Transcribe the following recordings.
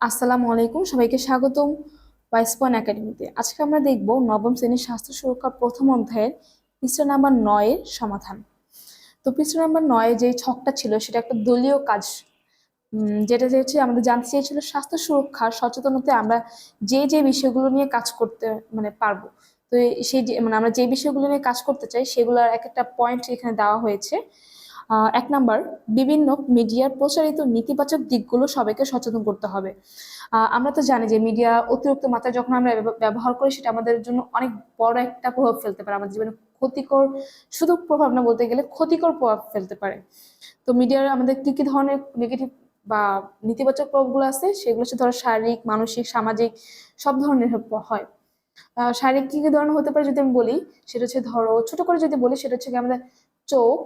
আসসালামু আলাইকুম, সবাইকে স্বাগতম পয়েন্ট একাডেমিতে। আজকে আমরা দেখব নবম শ্রেণির স্বাস্থ্য সুরক্ষার প্রথম অধ্যায়ের পৃষ্ঠা নাম্বার নয়ের সমাধান। তো পৃষ্ঠা নাম্বার নয়ে যে ছকটা ছিল, সেটা একটা দলীয় কাজ। যেটা হচ্ছে আমাদের জানতে চেয়েছিল স্বাস্থ্য সুরক্ষার সচেতনতায় আমরা যে যে বিষয়গুলো নিয়ে কাজ করতে মানে পারব। তো সেই মানে আমরা যে বিষয়গুলো নিয়ে কাজ করতে চাই, সেগুলোর এক একটা পয়েন্ট এখানে দেওয়া হয়েছে। এক নাম্বার, বিভিন্ন মিডিয়ার প্রচারিত নেতিবাচক দিকগুলো সবাইকে সচেতন করতে হবে। আমরা তো জানি যে মিডিয়া অতিরিক্ত মাত্রায় যখন আমরা ব্যবহার করি, সেটা আমাদের জন্য অনেক বড় একটা প্রভাব ফেলতে পারে। আমাদের জীবনে ক্ষতিকর, শুধু প্রভাব না বলতে গেলে ক্ষতিকর প্রভাব ফেলতে পারে। তো মিডিয়ার আমাদের কি কি ধরনের নেগেটিভ বা নেতিবাচক প্রভাবগুলো আছে, সেগুলো হচ্ছে ধরো শারীরিক, মানসিক, সামাজিক, সব ধরনের হয়। শারীরিক কি কি ধরনের হতে পারে যদি আমি বলি, সেটা হচ্ছে ধরো, ছোট করে যদি বলি, সেটা হচ্ছে আমাদের চোখ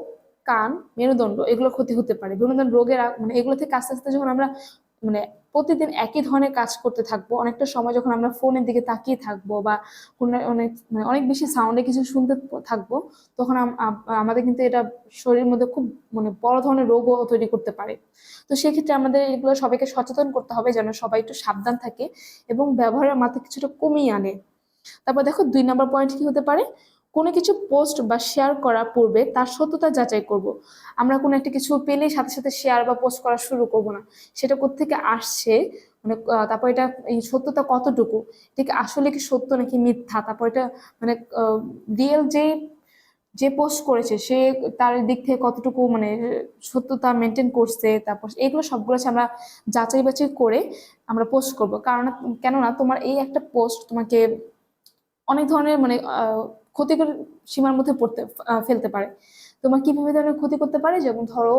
কান, মেরুদণ্ড, এগুলো ক্ষতি হতে পারে। বিভিন্ন রোগের মানে এগুলো থেকে আস্তে আস্তে যখন আমরা মানে প্রতিদিন একই ধরনের কাজ করতে থাকব, অনেকটা সময় যখন আমরা ফোনের দিকে তাকিয়ে থাকব বা কোনো অনেক মানে অনেক বেশি সাউন্ডে কিছু শুনতে থাকব, তখন আম- আম- আমাদের কিন্তু এটা শরীরের মধ্যে খুব মানে বড় ধরনের রোগও তৈরি করতে পারে। তো সেক্ষেত্রে আমাদের এগুলো সবাইকে সচেতন করতে হবে যেন সবাই একটু সাবধান থাকে এবং ব্যবহারের মাত্রা কিছুটা কমিয়ে আনে। তারপর দেখো দুই নম্বর পয়েন্ট কি হতে পারে? কোনো কিছু পোস্ট বা শেয়ার করার পূর্বে তার সত্যতা যাচাই করব। আমরা কোনো একটা কিছু পেলেই সাথে সাথে শেয়ার বা পোস্ট করা শুরু করব না। সেটা কোত্থেকে আসছে? মানে তারপর এটা, এই সত্যতা কতটুকু? ঠিক আসলে কি সত্য নাকি মিথ্যা? তারপর এটা মানে রিয়েল যে যে পোস্ট করেছে, সে তার দিক থেকে কতটুকু মানে সত্যতা মেনটেন করছে? তারপর এগুলো সবগুলো আমরা যাচাই বাছাই করে আমরা পোস্ট করব। কারণ, কেননা তোমার এই একটা পোস্ট তোমাকে অনেক ধরনের মানে ক্ষতিকর সীমার মধ্যে পড়তে ফেলতে পারে। তোমার কীভাবে ধরনের ক্ষতি করতে পারে? যেমন ধরো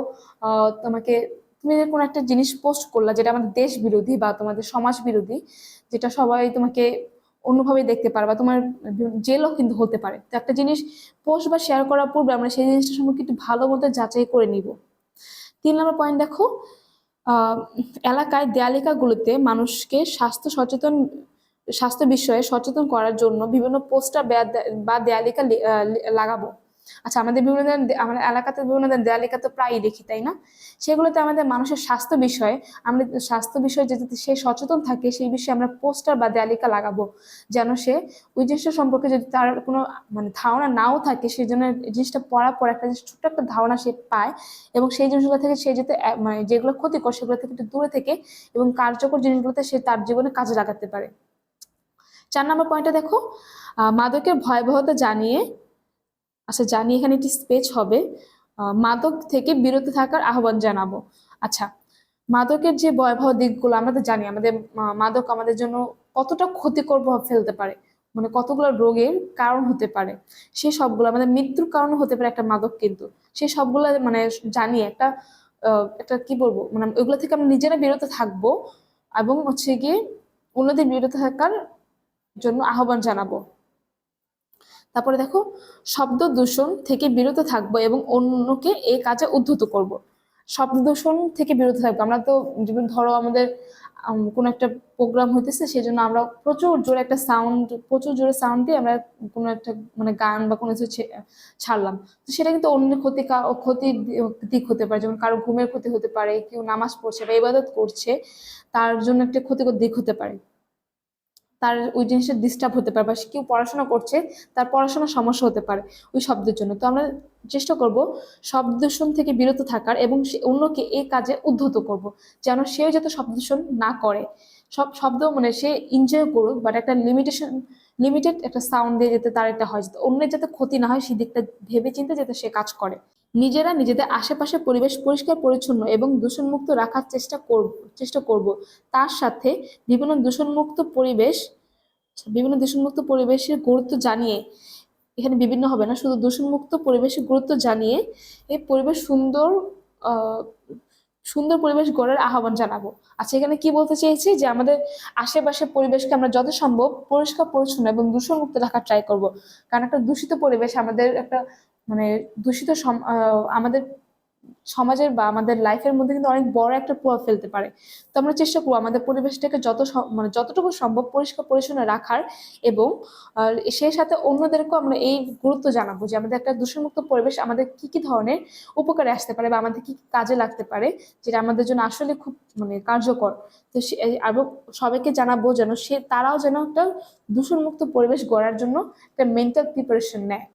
তোমাকে তুমি কোনো একটা জিনিস পোস্ট করলা, যেটা আমাদের দেশ বিরোধী বা তোমাদের সমাজ বিরোধী, যেটা সবাই তোমাকে অন্যভাবে দেখতে পারে বা তোমার জেলও কিন্তু হতে পারে। তো একটা জিনিস পোস্ট বা শেয়ার করার পূর্বে আমরা সেই জিনিসটা সম্পর্কে একটু ভালো মতো যাচাই করে নিব। তিন নম্বর পয়েন্ট দেখো এলাকায় দেয়ালিকাগুলোতে মানুষকে স্বাস্থ্য সচেতন স্বাস্থ্য বিষয়ে সচেতন করার জন্য বিভিন্ন পোস্টার বা দেয়ালিকা লাগাবো। আচ্ছা আমাদের বিভিন্ন আমাদের এলাকাতে বিভিন্ন দেয়ালিকা তো প্রায়ই দেখি, তাই না? সেগুলোতে আমাদের মানুষের স্বাস্থ্য বিষয়ে, আমরা স্বাস্থ্য বিষয়ে যাতে সে সচেতন থাকে, সেই বিষয়ে আমরা পোস্টার বা দেয়ালিকা লাগাবো। যেন সে ওই জিনিসটা সম্পর্কে যদি তার কোনো মানে ধারণা নাও থাকে, সেই জন্য জিনিসটা পড়ার পর একটা জিনিস, ছোট্ট একটা ধারণা সে পায় এবং সেই জিনিসগুলো থেকে সে যাতে মানে যেগুলো ক্ষতিকর, সেগুলো থেকে একটু দূরে থেকে এবং কার্যকর জিনিসগুলোতে সে তার জীবনে কাজে লাগাতে পারে। চার নম্বর পয়েন্টটা দেখো মাদকের ভয়াবহতা জানিয়ে আচ্ছা জানিয়ে এখানে একটি স্পেচ হবে মাদক থেকে বিরত থাকার আহ্বান জানাব। আচ্ছা মাদকের যে ভয়াবহ দিকগুলো আমরা তো জানি, আমাদের মাদক আমাদের জন্য কতটা ক্ষতিকর প্রভাব ফেলতে পারে মানে কতগুলো রোগের কারণ হতে পারে, সে সবগুলো, আমাদের মৃত্যুর কারণ হতে পারে একটা মাদক কিন্তু, সে সবগুলো মানে জানিয়ে একটা একটা কি বলব মানে ওইগুলো থেকে আমরা নিজেরা বিরত থাকব এবং হচ্ছে গিয়ে অন্যদের বিরত থাকার জন্য আহ্বান জানাব। তারপরে দেখো, শব্দ দূষণ থেকে বিরত থাকব এবং অন্যকে এই কাজে উদ্ধত করব। শব্দ দূষণ থেকে বিরত থাকব। আমরা তো ধরো আমাদের কোনো একটা প্রোগ্রাম হইতেছে সেই জন্য আমরা প্রচুর জোরে একটা সাউন্ড প্রচুর জোরে সাউন্ড দিয়ে আমরা কোনো একটা মানে গান বা কোনো কিছু ছাড়লাম। তো সেটা কিন্তু অন্য ক্ষতি ক্ষতির দিক হতে পারে। যেমন কারও ঘুমের ক্ষতি হতে পারে, কেউ নামাজ পড়ছে বা ইবাদত করছে, তার জন্য একটা ক্ষতিকর দিক হতে পারে। তার ওই জিনিসটা ডিস্টার্ব হতে পারে বা সে কেউ পড়াশোনা করছে, তার পড়াশোনার সমস্যা হতে পারে ওই শব্দের জন্য। তো আমরা চেষ্টা করব শব্দ দূষণ থেকে বিরত থাকার এবং সে অন্যকে এই কাজে উদ্ধত করব, যেন সেও যাতে শব্দ দূষণ না করে। সব শব্দ মানে সে এনজয় করুক বাট একটা লিমিটেশন লিমিটেড একটা সাউন্ড দিয়ে যাতে তার একটা হয়, যাতে অন্যের যাতে ক্ষতি না হয় সেদিকটা ভেবে চিন্তে যাতে সে কাজ করে। নিজেরা নিজেদের আশেপাশে পরিবেশ পরিষ্কার, পরিচ্ছন্ন এবং দূষণমুক্ত রাখার চেষ্টা করব চেষ্টা করব। তার সাথে বিভিন্ন দূষণমুক্ত পরিবেশ বিভিন্ন দূষণমুক্ত পরিবেশের গুরুত্ব জানিয়ে, এখানে বিভিন্ন হবে না, শুধু দূষণমুক্ত পরিবেশের গুরুত্ব জানিয়ে এই পরিবেশ সুন্দর সুন্দর পরিবেশ গড়ার আহ্বান জানাব। আচ্ছা এখানে কি বলতে চেয়েছি যে আমাদের আশেপাশের পরিবেশকে আমরা যত সম্ভব পরিষ্কার, পরিচ্ছন্ন এবং দূষণমুক্ত রাখার ট্রাই করব। কারণ একটা দূষিত পরিবেশ আমাদের একটা মানে দূষিত আমাদের সমাজের বা আমাদের লাইফের মধ্যে কিন্তু অনেক বড় একটা প্রভাব ফেলতে পারে। তো আমরা চেষ্টা করব আমাদের পরিবেশটাকে যত মানে যতটুকু সম্ভব পরিষ্কার পরিচ্ছন্ন রাখার এবং সেই সাথে অন্যদেরকেও আমরা এই গুরুত্ব জানাব যে আমাদের একটা দূষণমুক্ত পরিবেশ আমাদের কি কি ধরনের উপকারে আসতে পারে বা আমাদের কি কাজে লাগতে পারে যেটা আমাদের জন্য আসলে খুব মানে কার্যকর। তো সে- এবং সবাইকে জানাব যেন সে, তারাও যেন একটা দূষণমুক্ত পরিবেশ গড়ার জন্য একটা মেন্টাল প্রিপারেশন নেয়।